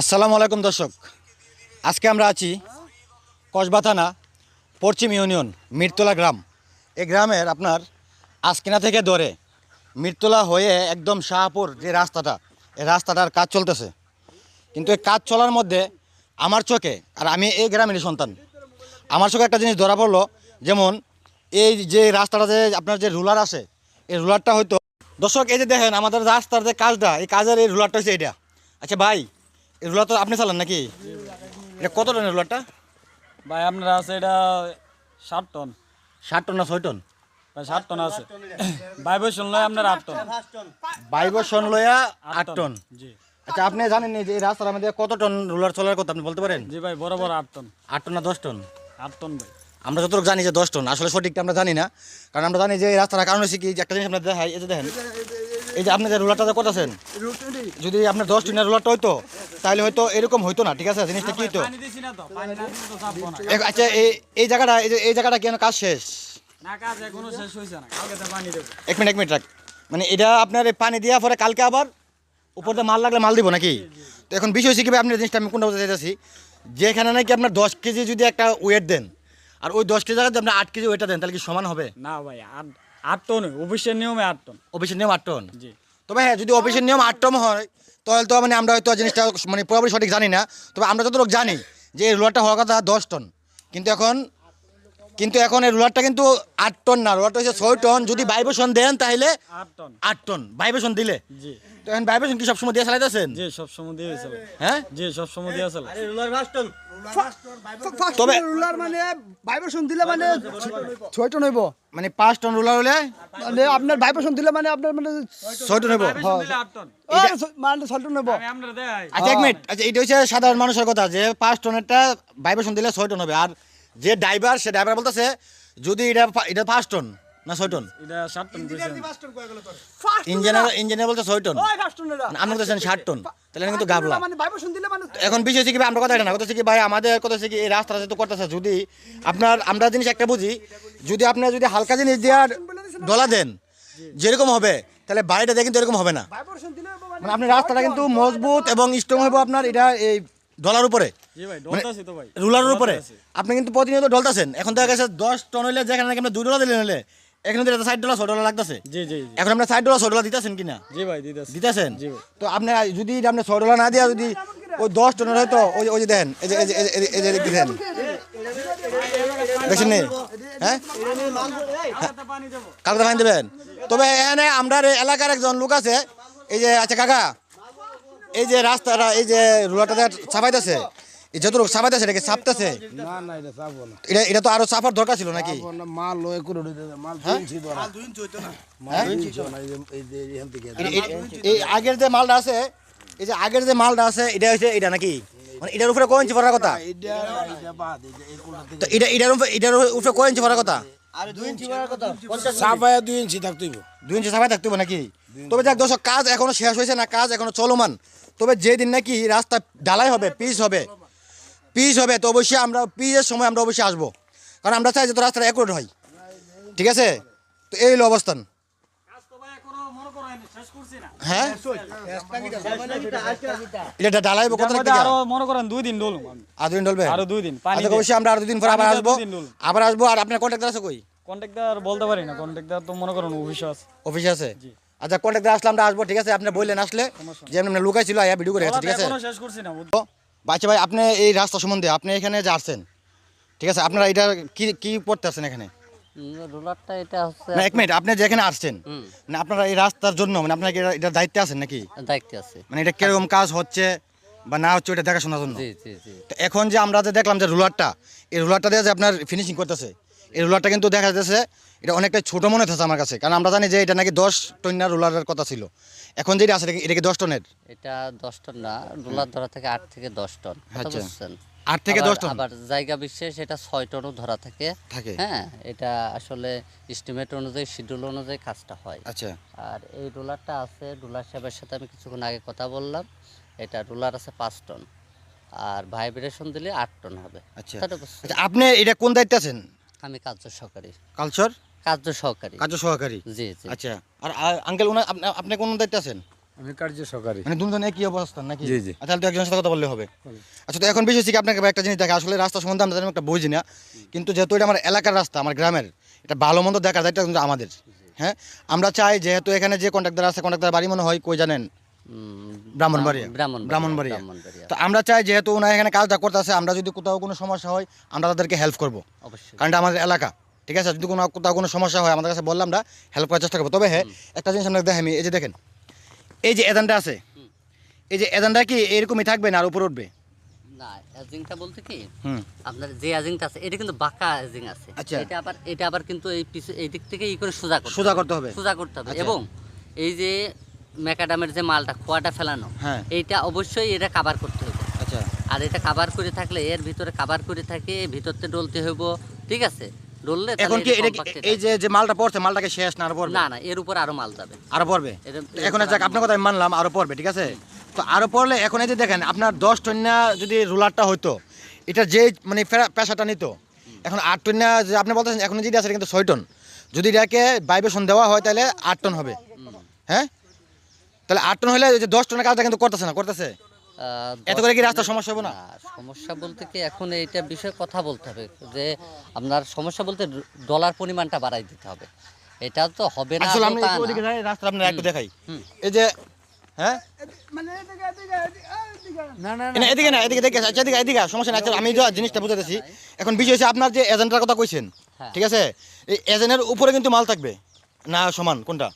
আসসালামু আলাইকুম দর্শক। আজকে আমরা আছি কসবা থানা, পশ্চিম ইউনিয়ন মিরতলা গ্রাম। এই গ্রামের আপনার আজকিনা থেকে ধরে মিরতলা হয়ে একদম শাহপুর যে রাস্তাটা এই রাস্তাটার কাজ চলতেছে। কিন্তু এই কাজ চলার মধ্যে আমার চোখে, আর আমি এই গ্রামেরই সন্তান, আমার চোখে একটা জিনিস ধরা পড়ল, যেমন এই যে রাস্তাটা যে আপনার যে রুলার আছে, এই রুলারটা হয়তো দর্শক, এই যে দেখেন আমাদের রাস্তার যে কাজটা, এই কাজের এই রুলারটা হচ্ছে এটা আচ্ছা ভাই রুলার তো আপনি চালান নাকি? এটা কত টনের রুলারটা ভাই আপনার আছে এটা ষাট টন। ষাট টন না ছয় টন? ষাট টন আছে। বাইব বই শুনলো আপনার আট টন। বাইবসন লয়া আট টন। জি। আচ্ছা আপনি জানেন যে এই রাস্তার মধ্যে কত টন রুলার চলার কথা আপনি বলতে পারেন? জি ভাই বড় বড় আট টন। আট টন না দশ টন? আট টন ভাই। আমরা যতটুকু জানি যে দশ টন আসলে সঠিকটা আমরা জানি না। কারণ আমরা জানি যে এই রাস্তাটা কারণ হচ্ছে কি যে একটা জিনিস আপনার দেখাই এই যে দেখেন। এই যে আপনি যে রোলারটা যে করতেছেন যদি আপনার দশ টনের রুলারটা হইতো তাহলে হয়তো এরকম হইতো না ঠিক আছে? জিনিসটা কি হইতো? আচ্ছা এই এই জায়গাটা এই যে এই জায়গাটা কেন কাজ শেষ? হয়েছে এক মিনিট এক মিনিট রাখ। মানে এটা আপনার পানি দেওয়ার পরে কালকে আবার উপর দিয়ে মাল লাগলে মাল দিব নাকি? তো এখন বিষয় হচ্ছে কি ভাই, আপনার জিনিসটা আমি কোনটা বলতে চাইতেছি যেখানে নাকি আপনার দশ কেজি যদি একটা ওয়েট দেন আর ওই দশ কেজি জায়গায় যদি আপনি আট কেজি ওয়েটটা দেন তাহলে কি সমান হবে? না ভাই আট আট টন অফিসের নিয়মে আট টন। অফিসের নিয়ম আট টন? জি। তবে হ্যাঁ যদি অফিসের নিয়ম আট টন হয় তাহলে তো মানে আমরা হয়তো জিনিসটা মানে পুরোপুরি সঠিক জানি না। তবে আমরা যতটুকু জানি যে এই রোলারটা হওয়ার কথা দশ টন। কিন্তু এখন কিন্তু এখন এই রুলারটা কিন্তু আট টন না রুলারটা হচ্ছে ছয় টন। যদি ভাইব্রেশন দেন তাহলে আট টন। আট টন। ভাইব্রেশন দিলে? জি। তো এখন ভাইব্রেশন কি সবসময় দিয়ে চালাইতেছেন? জি সব সময় দিয়ে চলে হ্যাঁ? জি সব সময় দিয়ে চলে তবে রুলার মানে ভাইব্রেশন দিলে মানে ছয় টন হইব। মানে পাঁচ টন রুলার হলে? মানে আপনার ভাইব্রেশন দিলে মানে আপনার মানে ছয় টন হইব। ভাইব্রেশন দিলে আট টন। ও, ছ- মানে ছয় টন হইব। দেয় আচ্ছা এক মিনিট। আচ্ছা এটা হচ্ছে সাধারণ মানুষের কথা যে পাঁচ টনেরটা ভাইব্রেশন দিলে ছয় টন হবে। আর যে ড্রাইভার সে ড্রাইভার বলতেছে যদি এটা এটা পাঁচ টন না ছয় টন এটা ষাট টন কইছেন। ইঞ্জিনিয়ার ইঞ্জিনিয়ার বলতে ছয় টন। আপনি বলতেছেন ষাট টন তাহলে কিন্তু গাবলা। মানে মানে এখন বিষয় হচ্ছে কি ভাই, আমরা কথা এটা না কথা হচ্ছে কি ভাই আমাদের কথা হচ্ছে কি এই রাস্তাটা যেহেতু করতেছে যদি আপনার আমরা জিনিস একটা বুঝি যদি আপনার যদি হালকা জিনিস দেওয়ার ডলা দেন যেরকম হবে তাহলে বাড়িটা দিয়ে কিন্তু এরকম হবে না। মানে মানে আপনার রাস্তাটা কিন্তু মজবুত এবং স্ট্রং হবে আপনার এটা এই ডলার উপরে? ভাই রুলারের উপরে? আপনি কিন্তু প্রতিনিয়ত ডলতেছেন। এখন দেখা গেছে দশ টন হইলে যেখানে নাকি আপনি দুই ডলার দিলেন হলে এখানে তো ষাট ডলার ছয় ডলার লাগতেছে। জি জি জি। এখন আপনার ষাট ডলার ছয় ডলার দিতেছেন কিনা? জি ভাই দিতেছি। দিতেছেন? তো আপনি যদি আপনি ছয় ডলার না দিয়া যদি ওই দশ টনের হয়তো ওই ওই যে দেন এই যে এই যে- এই যে- দিতেন দেখছেন নি? হ্যাঁ? আলাদা পানি দেবো। দেবেন। তবে এখানে আমরা এলাকার একজন লোক আছে এই যে আচ্ছা কাকা এই যে রাস্তাটা এই যে রুলাটাতে ছাপাইতেছে এই যতটুকু ছাপাইতেছে এটাকে ছাপতেছে না না এটা চাবো না এটা এটা তো আরও চাপার দরকার ছিল নাকি? মাল লয় করে মাল দুই ইঞ্চি ধরা হ্যাঁ? এই যে- আগের মালটা আছে এই যে আগের যে মালটা আছে এটা হচ্ছে এটা নাকি? মানে এটার উপরে কয় ইঞ্চি পড়ার কথা? তো এটা এটার উপরে এটার উপরে কয় ইঞ্চি পড়ার কথা? দুই ইঞ্চি দুই ইঞ্চি নাকি? তবে যাক দর্শক কাজ এখনও শেষ হয়েছে না কাজ এখনও চলমান। তবে যেদিন নাকি রাস্তা ঢালাই হবে পিচ হবে পিচ হবে তো অবশ্যই আমরা পিচের সময় আমরা অবশ্যই আসব। কারণ আমরা চাই যে তো রাস্তাটা অ্যাকুরেট হয়। ঠিক আছে? তো এই হলো অবস্থান। হ্যাঁ? এটা ঢালাই কত আরও মনে করেন দুই দিন ডলুম আমি আর দুদিন ডলবে আরও দুই দিন পানি আচ্ছা অবশ্যই আমরা আর পর আবার আসব। আবার আসব। আর আপনার কন্ট্যাক্ট আছে কই? বলতে পারি না। তো মনে করেন অফিস আছে। অফিসে আছে? আচ্ছা কন্ট্যাক্ট আসলে আমরা আসব ঠিক আছে? আপনি বললেন আসলে যে আপনি লুকাই ছিল আয়া ভিডিও করে গেছে ঠিক আছে? শেষ করছি না বাচ্চা ভাই আপনি এই রাস্তা সম্বন্ধে আপনি এখানে যে আসছেন ঠিক আছে? আপনারা এটা কি কি পড়তে আসছেন এখানে? রোলারটা এটা হচ্ছে না এক মিনিট আপনি যেখানে আসছেন না আপনারা এই রাস্তার জন্য মানে আপনারা কি এটা- এটার দায়িত্বে আছেন নাকি? দায়িত্বে আছে। মানে এটা কীরকম কাজ হচ্ছে বা না হচ্ছে ওটা দেখাশোনার জন্য? জি জি জি। তো এখন যে আমরা যে দেখলাম যে রুলারটা এই রুলারটা দিয়ে যে আপনার ফিনিশিং করতেছে এই রুলারটা কিন্তু দেখা যাচ্ছে এটা অনেকটা ছোট মনে হচ্ছে আমার কাছে। কারণ আমরা জানি যে এটা নাকি দশ টন্নার রুলারের কথা ছিল। এখন যেটা আছে এটা কি- দশ টনের এটা দশ টন না রোলার ধরা থেকে আট থেকে দশ টন আচ্ছা। বুঝছেন? আট থেকে দশ টন আবার জায়গা বিশেষ এটা ছয় টনও ধরা থাকে। থাকে। হ্যাঁ এটা আসলে এস্টিমেট অনুযায়ী শিডিউল অনুযায়ী কাজটা হয়। আচ্ছা। আর এই রোলারটা আছে রোলার সাহেবের সাথে আমি কিছুক্ষণ আগে কথা বললাম। এটা রোলার আছে পাঁচ টন আর ভাইব্রেশন দিলে আট টন হবে। আচ্ছা? আচ্ছা আপনি এটা কোন দায়িত্বে আছেন? আমি কার্য সহকারী। কালচার? কার্য সহকারী। কার্য সহকারী? জি জি। আচ্ছা আর আঙ্কেল উনা আপনি কোন দায়িত্বে আছেন? আমি কার্য সহকারী। মানে দুজন একই অবস্থান নাকি? জি, জি। আচ্ছা, তাহলে তো একজনের সাথে কথা বললে হবে। আচ্ছা তো এখন বিষয় হচ্ছে কি আপনাকে একটা জিনিস দেখে আসলে রাস্তা সম্বন্ধে আমরা তেমন একটা বুঝি না কিন্তু যেহেতু এটা আমার এলাকার রাস্তা আমার গ্রামের এটা ভালো মন্দ দেখার দায়িত্ব কিন্তু আমাদের। হ্যাঁ আমরা চাই যেহেতু এখানে যে কন্ট্রাক্টর আছে কন্ট্রাক্টর বাড়ি মনে হয় কই জানেন? ব্রাহ্মণবাড়িয়া। ব্রাহ্মণবাড়িয়া তো আমরা চাই যেহেতু ওনারা এখানে কাজটা করতেছে আমরা যদি কোথাও কোনো সমস্যা হয় আমরা তাদেরকে হেল্প করব। অবশ্যই। কারণ আমাদের এলাকা ঠিক আছে? যদি কোনো কোথাও কোনো সমস্যা হয় আমাদের কাছে বললাম আমরা হেল্প করার চেষ্টা করব। তবে হ্যাঁ একটা জিনিস দেখেন এই যে দেখেন এই যে এজেন্টটা আছে এই যে কি এরকমই থাকবে না আর উপরে উঠবে? না এজিংটা বলতে কি আপনার যে এজিংটা আছে এটা কিন্তু বাঁকা এজিং আছে। আচ্ছা। এটা আবার এটা আবার কিন্তু এই পিছু এই দিক থেকে ই করে সোজা করতে সোজা করতে হবে। সোজা করতে হবে। আচ্ছা। এবং এই যে ম্যাকাডামের যে মালটা খোয়াটা ফেলানো হ্যাঁ। এইটা অবশ্যই এটা কাভার করতে হবে আচ্ছা। আর এটা কাভার করে থাকলে এর ভিতরে কাভার করে থাকে ভিতরতে ডলতে হইব ঠিক আছে? ডললে এখন কি এটা এই যে যে মালটা পড়ছে মালটাকে শেষ না আরও। পড়বে? না না এর উপর আরও মাল যাবে। আরও পড়বে? এখন যাক আপনার কথা আমি মানলাম আরও পড়বে ঠিক আছে? তো আরও পড়লে এখন এই যে দেখেন আপনার দশ টন্না যদি রুলারটা হইতো এটা যে মানে পেশাটা নিত এখন আট টন্না যে আপনি বলতেছেন এখন যদি আছে কিন্তু ছয় টন। যদি এটাকে বাইবেশন দেওয়া হয় তাহলে আট টন হবে। হ্যাঁ? তাহলে আট টন হলে যে দশ টনের কাজটা কিন্তু করতেছে না করতেছে? এত করে কি রাস্তার সমস্যা হবে না? সমস্যা বলতে কি এখন এইটা বিষয়ে কথা বলতে হবে যে আপনার সমস্যা বলতে ডলার পরিমাণটা বাড়াই দিতে হবে। এটা তো হবে না আসলে আমি। ওদিকে যাই রাস্তা আপনার একটু দেখাই। এই যে হ্যাঁ? মানে এদিকে এদিকে এদিকে এদিকে। না না না এদিকে না এদিকে দেখে আচ্ছা এদিকে এদিকে সমস্যা নাই। আচ্ছা, আমি যে জিনিসটা বুঝাতেছি এখন বিষয় হচ্ছে আপনার যে এজেন্টটার কথা কইছেন হ্যাঁ। ঠিক আছে? এই এজেন্টের উপরে কিন্তু মাল থাকবে। না সমান কোনটা?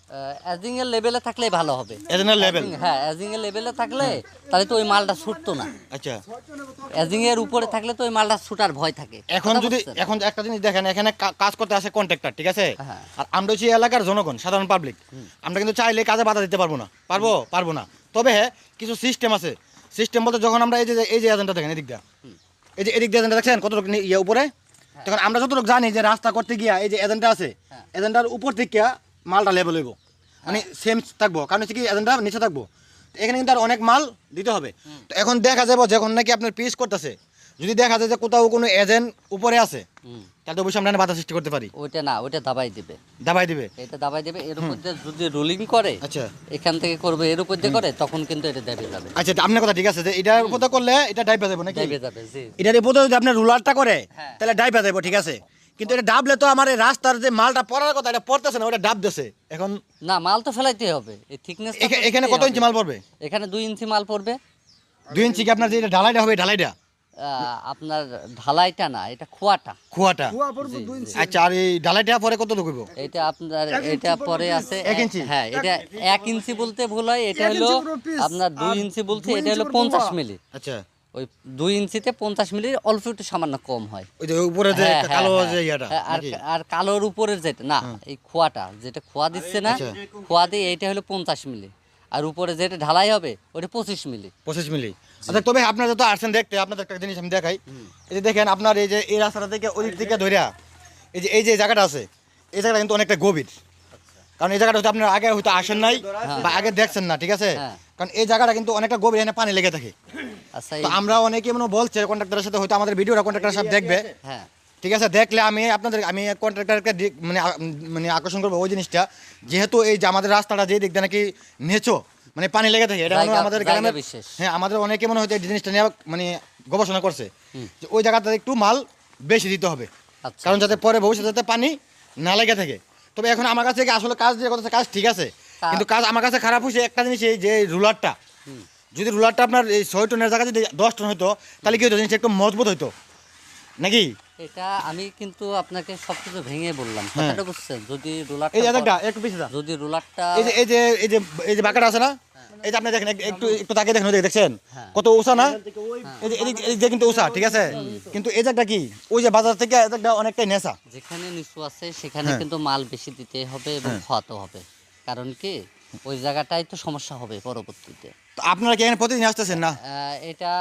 অ্যাজিং এর লেভেলে থাকলে ভালো হবে। এজেন্টের লেভেল হ্যাঁ অ্যাজিং এর লেভেলে থাকলে তাহলে তো ওই মালটা ছুটতো না। আচ্ছা। অ্যাজিং এর উপরে থাকলে তো ওই মালটা ছুটার ভয় থাকে। এখন যদি এখন একটা জিনিস দেখেন এখানে কাজ করতে আসে কন্ট্রাক্টর ঠিক আছে? হ্যাঁ। আর আমরা হচ্ছে এলাকার জনগণ সাধারণ পাবলিক আমরা কিন্তু চাইলে কাজে বাধা দিতে পারব না। পারব? পারব না। তবে হ্যাঁ কিছু সিস্টেম আছে। সিস্টেম বলতে যখন আমরা এই যে এই যে এজেন্টটা দেখেন এদিকটা এই যে এদিক দিয়ে এজেন্টটা দেখছেন কত ইয়ে উপরে? তখন আমরা যতটুকু জানি যে রাস্তা করতে গিয়া এই যে এজেন্টটা আছে হ্যাঁ। এজেন্টার উপর থেকে মালটা লেবেল হইব। মানে সেম থাকব। কারণ হচ্ছে কি এজেন্টটা নিচে থাকব। এখানে কিন্তু আর অনেক মাল দিতে হবে। তো এখন দেখা যাব যখন নাকি আপনার পিস করতেছে যদি দেখা যায় যে কোথাও কোনো এজেন্ট উপরে আছে তাহলে তো অবশ্যই আমরা বাধা সৃষ্টি করতে পারি। ওইটা না ওইটা দাবাই দিবে। দাবাই দিবে? এটা দাবাই দিবে এর উপর দিয়ে যদি রোলিং করে আচ্ছা। এখান থেকে করবে এর উপর দিয়ে করে তখন কিন্তু এটা দেবে যাবে। আচ্ছা আপনার কথা ঠিক আছে যে এটার উপর করলে এটা ডাইপে যাব নাকি? দেবে যাবে জি। এটার উপর যদি আপনার রুলারটা করে হ্যাঁ। তাহলে ডাইপে যাব ঠিক আছে? কিন্তু এটা ডাবলে তো আমার রাস্তার যে মালটা পড়ার কথা এটা পড়তেছে না ওটা ডাব দিছে। এখন না মাল তো ফেলাইতে হবে এই থিকনেস এখানে কত ইঞ্চি মাল পড়বে? এখানে দুই ইঞ্চি মাল পড়বে। দুই ইঞ্চি কি আপনার যে এটা ঢালাইটা হবে ঢালাইটা? আপনার ঢালাইটা না এটা খোয়াটা। খোয়াটা? আচ্ছা আর এই ঢালাইটা পরে কত করব এটা আপনার এটা পরে আছে এক ইঞ্চি? হ্যাঁ এটা এক ইঞ্চি বলতে ভুল হয় এটা হলো আপনার দুই ইঞ্চি বলতে এটা হলো পঞ্চাশ মিলি। আচ্ছা। ওই দুই ইঞ্চিতে পঞ্চাশ মিলির অল্প একটু সামান্য কম হয়। উপরে যে হ্যাঁ, হ্যাঁ, কালো হ্যাঁ। আর কালোর উপরের যেটা না এই খোয়াটা যেটা খোয়া দিচ্ছে না আচ্ছা। খোয়া দিয়ে এটা হলো পঞ্চাশ মিলি। আর উপরে যেটা ঢালাই হবে ওটা পঁচিশ মিলি। পঁচিশ মিলি। আচ্ছা তবে আপনারা যত আসছেন দেখতে আপনাদের একটা জিনিস আমি দেখাই। এই যে দেখেন আপনার এই যে এই রাস্তাটা থেকে ওই দিক থেকে ধরিয়া এই যে এই যে জায়গাটা আছে এই জায়গাটা কিন্তু অনেকটা গভীর। কারণ এই জায়গাটা হয়তো আপনার আগে হয়তো আসেন নাই বা আগে দেখছেন না ঠিক আছে? হ্যাঁ। কারণ এই জায়গাটা কিন্তু অনেকটা গভীর এখানে পানি লেগে থাকে। আচ্ছা আমরা অনেকে মনে বলছে কন্ট্রাক্টরের সাথে হয়তো আমাদের ভিডিওটা কন্ট্রাক্টর সাহেব দেখবে। হ্যাঁ। ঠিক আছে দেখলে আমি আপনাদের আমি কন্ট্রাক্টরকে মানে মানে আকর্ষণ করব ওই জিনিসটা। যেহেতু এই যে আমাদের রাস্তাটা যে দিক দিয়ে নাকি নেচো মানে পানি লেগে থাকে এটা আমাদের গ্রামের। হ্যাঁ আমাদের অনেকে মনে হয় এই জিনিসটা নিয়ে মানে গবেষণা করছে। যে ওই জায়গাটাতে একটু মাল বেশি দিতে হবে। আচ্ছা। কারণ যাতে পরে ভবিষ্যতে যাতে পানি না লেগে থাকে। তবে এখন আমার কাছে কি আসলে কাজ যে কথা কাজ ঠিক আছে। কিন্তু কাজ আমার কাছে খারাপ হয়েছে একটা জিনিস এই যে রুলারটা। যদি রুলারটা আপনার এই ছয় টনের জায়গায় যদি দশ টন হতো তাহলে কি হতো জিনিসটা একটু মজবুত হতো নাকি? এটা আমি কিন্তু আপনাকে সবকিছু ভেঙে বললাম। হ্যাঁ। কথাটা বুঝছেন? যদি রোলারটা এই যে একটা পিছিয়ে যা। যদি রোলারটা এই যে এই যে এই যে এই যে বাঁকাটা আছে না? এই যে আপনি দেখেন একটু একটু তাকিয়ে দেখেন দেখছেন? হ্যাঁ। কত উষা না? এই যে কিন্তু উষা ঠিক আছে? কিন্তু এই জায়গাটা কি? ওই যে বাজার থেকে এই জায়গাটা অনেকটাই নেশা। যেখানে নিচু আছে সেখানে হ্যাঁ। কিন্তু মাল বেশি দিতে হবে এবং খাওয়াতে হবে। কারণ কি? ওই জায়গাটাই তো সমস্যা হবে পরবর্তীতে। তো আপনারা কি এখানে প্রতিদিন আসতেছেন না? এটা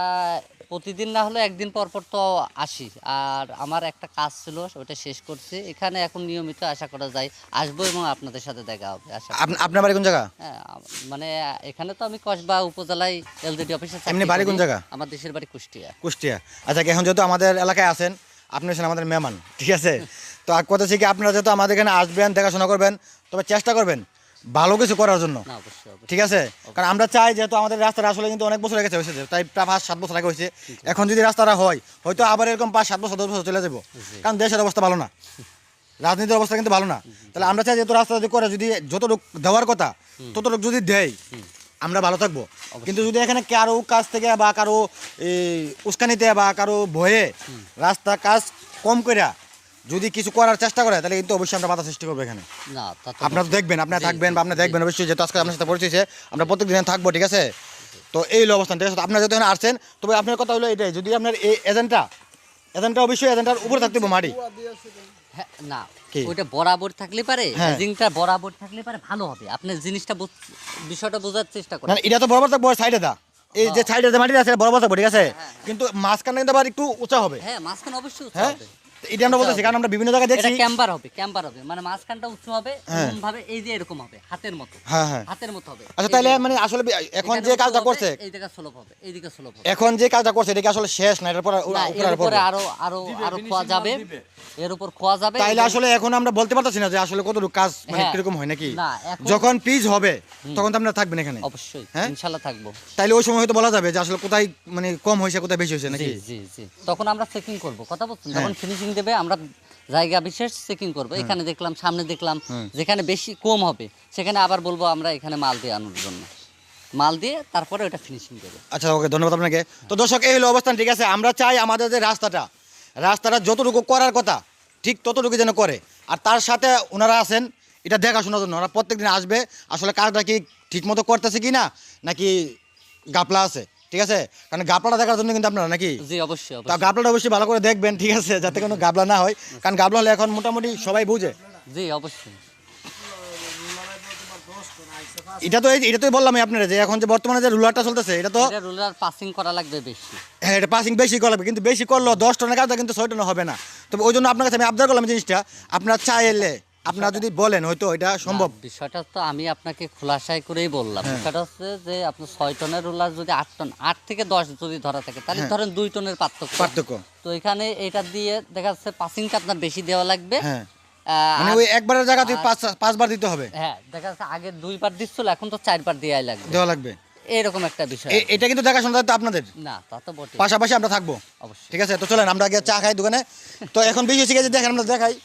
প্রতিদিন না হলে একদিন পর পর তো আসি। আর আমার একটা কাজ ছিল ওটা শেষ করছি। এখানে এখন নিয়মিত আশা করা যায় আসব এবং আপনাদের সাথে দেখা হবে আশা আপনার বাড়ি কোন জায়গা? হ্যাঁ মানে এখানে তো আমি কসবা উপজেলায় এলজিডি অফিসে এমনি বাড়ি কোন জায়গা? আমার দেশের বাড়ি কুষ্টিয়া। কুষ্টিয়া। আচ্ছা এখন যেহেতু আমাদের এলাকায় আছেন আপনি হচ্ছেন আমাদের মেহমান ঠিক আছে? তো আর কথা হচ্ছে কি আপনারা যেহেতু আমাদের এখানে আসবেন দেখাশোনা করবেন তবে চেষ্টা করবেন ভালো কিছু করার জন্য। ঠিক আছে? কারণ আমরা চাই যেহেতু আমাদের রাস্তাটা আসলে কিন্তু অনেক বছর আগে হয়েছে তাই প্রায় পাঁচ সাত বছর আগে হয়েছে। এখন যদি রাস্তাটা হয় হয়তো আবার এরকম পাঁচ সাত বছর দশ বছর চলে যাব। কারণ দেশের অবস্থা ভালো না। রাজনীতির অবস্থা কিন্তু ভালো না। তাহলে আমরা চাই যেহেতু রাস্তা যদি করে যদি যতটুকু দেওয়ার কথা ততটুকু যদি দেয় আমরা ভালো থাকব। কিন্তু যদি এখানে কারও কাজ থেকে বা কারও উস্কানিতে বা কারও ভয়ে রাস্তা কাজ কম করে যদি কিছু করার চেষ্টা করে তাহলে কিন্তু অবশ্যই আমরা বাধা সৃষ্টি করব এখানে। না আপনারা তো দেখবেন আপনারা থাকবেন বা আপনারা দেখবেন অবশ্যই যেহেতু আজকে আপনার সাথে পরিচয় আমরা প্রত্যেক দিন থাকব ঠিক আছে? তো এই হলো অবস্থান ঠিক আছে? আপনারা এখানে আসছেন তবে আপনার কথা হলো এটাই যদি আপনার এই এজেন্টটা এজেন্টটা অবশ্যই এজেন্টার উপরে থাকতে হবে মাটি। হ্যাঁ, না ওইটা বরাবর থাকলে পারে হ্যাঁ। বরাবর থাকলে পারে ভালো হবে। আপনি জিনিসটা বিষয়টা বোঝার চেষ্টা করেন। না এটা তো বরাবর থাকব সাইডে দা। এই যে সাইডে যে মাটিটা আছে এটা বরাবর থাকব ঠিক আছে? কিন্তু মাঝখানে কিন্তু আবার একটু উঁচা হবে। হ্যাঁ মাঝখানে অবশ্যই উঁচু হ্যাঁ? হবে। তো এটা আমরা বলতেছি কারণ আমরা বিভিন্ন জায়গায় দেখছি। ক্যাম্বার হবে ক্যাম্বার হবে। মানে মাঝখানটা উঁচু হবে হ্যাঁ। এমন ভাবে এই যে এরকম হবে হাতের মতো। হ্যাঁ হ্যাঁ। হাতের মতো হবে। আচ্ছা তাহলে মানে আসলে এখন যে কাজটা করছে এই দিকে স্লোপ হবে এইদিকে স্লোপ হবে। এখন যে কাজটা করছে এটা কি আসলে শেষ না এটার পর আর আরও আরও আরও খোয়া যাবে। এর উপর খোয়া যাবে তাইলে আসলে এখন আমরা বলতে পারতেছি না যে আসলে কতটুকু কাজ মানে হ্যাঁ। কীরকম হয় নাকি? যখন পিচ হবে তখন তো আপনারা থাকবেন এখানে। অবশ্যই হ্যাঁ? ইনশাল্লাহ থাকব। তাইলে ওই সময় হয়তো বলা যাবে যে আসলে কোথায় মানে কম হয়েছে কোথায় বেশি হয়েছে নাকি? জি জি। তখন আমরা চেকিং করব। কথা বলছেন? হ্যাঁ। যখন ফিনিশিং দেবে আমরা জায়গা বিশেষ চেকিং করব। এখানে দেখলাম সামনে দেখলাম যেখানে বেশি কম হবে সেখানে আবার বলব আমরা এখানে মাল দিয়ে আনার জন্য। মাল দিয়ে তারপরে ওটা ফিনিশিং দেবে। আচ্ছা ওকে ধন্যবাদ আপনাকে। তো দর্শক এই হলো অবস্থান ঠিক আছে? আমরা চাই আমাদের যে রাস্তাটা রাস্তাটা যতটুকু করার কথা ঠিক ততটুকু যেন করে। আর তার সাথে ওনারা আছেন এটা দেখাশোনার জন্য। ওরা প্রত্যেক দিন আসবে আসলে কাজটা কি ঠিক মতো করতেছে কি না নাকি গাপলা আছে? ঠিক আছে? কারণ গাপলাটা দেখার জন্য কিন্তু আপনারা নাকি? জি অবশ্যই তা গাবলাটা অবশ্যই ভালো করে দেখবেন ঠিক আছে? যাতে কোনো গাবলা না হয়। কারণ গাবলা হলে এখন মোটামুটি সবাই বুঝে। জি অবশ্যই। এটা তো এই এটা তো বললাম আপনারা যে এখন যে বর্তমানে যে রুলারটা চলতেছে এটা তো এটা রুলার পাসিং করা লাগবে বেশি। হ্যাঁ এটা পাসিং বেশি করবে কিন্তু বেশি করল দশ টনের কাজটা কিন্তু ছয় টনে হবে না। তবে ওই জন্য আপনার কাছে আমি আবদার করলাম জিনিসটা। আপনার চাইলে আপনারা যদি বলেন হয়তো এটা সম্ভব। বিষয়টা তো আমি আপনাকে খোলাসাই করেই বললাম। বিষয়টা হচ্ছে যে আপনার ছয় টনের রুলার যদি আট টন আট থেকে দশ যদি ধরা থাকে তাহলে ধরেন দুই টনের পার্থক্য। পার্থক্য। তো এখানে এটা দিয়ে দেখা যাচ্ছে পাসিংটা আপনার বেশি দেওয়া লাগবে। হ্যাঁ। মানে ওই একবারের জায়গাতে পাঁচ পাঁচবার দিতে হবে। হ্যাঁ দেখা যাচ্ছে আগে দুইবার দিচ্ছিল এখন তো চারবার দেওয়াই লাগবে। দেওয়া লাগবে। এরকম একটা বিষয়। এটা কিন্তু দেখাশোনা দায়িত্ব আপনাদের। না তা তো বটে পাশাপাশি আমরা থাকব। অবশ্যই। ঠিক আছে তো চলেন আমরা আগে চা খাই দোকানে। তো এখন বেশি হচ্ছে যে দেখেন আমরা দেখাই।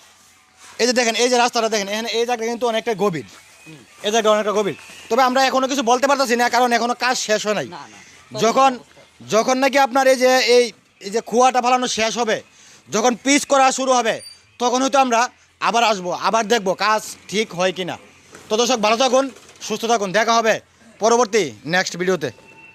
এই যে দেখেন এই যে রাস্তাটা দেখেন এখানে এই জায়গাটা কিন্তু অনেকটা গভীর। এই জায়গাটা অনেকটা গভীর। তবে আমরা এখনও কিছু বলতে পারতেছি না কারণ এখনও কাজ শেষ হয় নাই। না না যখন যখন নাকি আপনার এই যে এই এই যে কুয়াটা ফালানো শেষ হবে যখন পিচ করা শুরু হবে তখন হয়তো আমরা আবার আসব আবার দেখব কাজ ঠিক হয় কিনা। তো দর্শক ভালো থাকুন সুস্থ থাকুন দেখা হবে পরবর্তী নেক্সট ভিডিওতে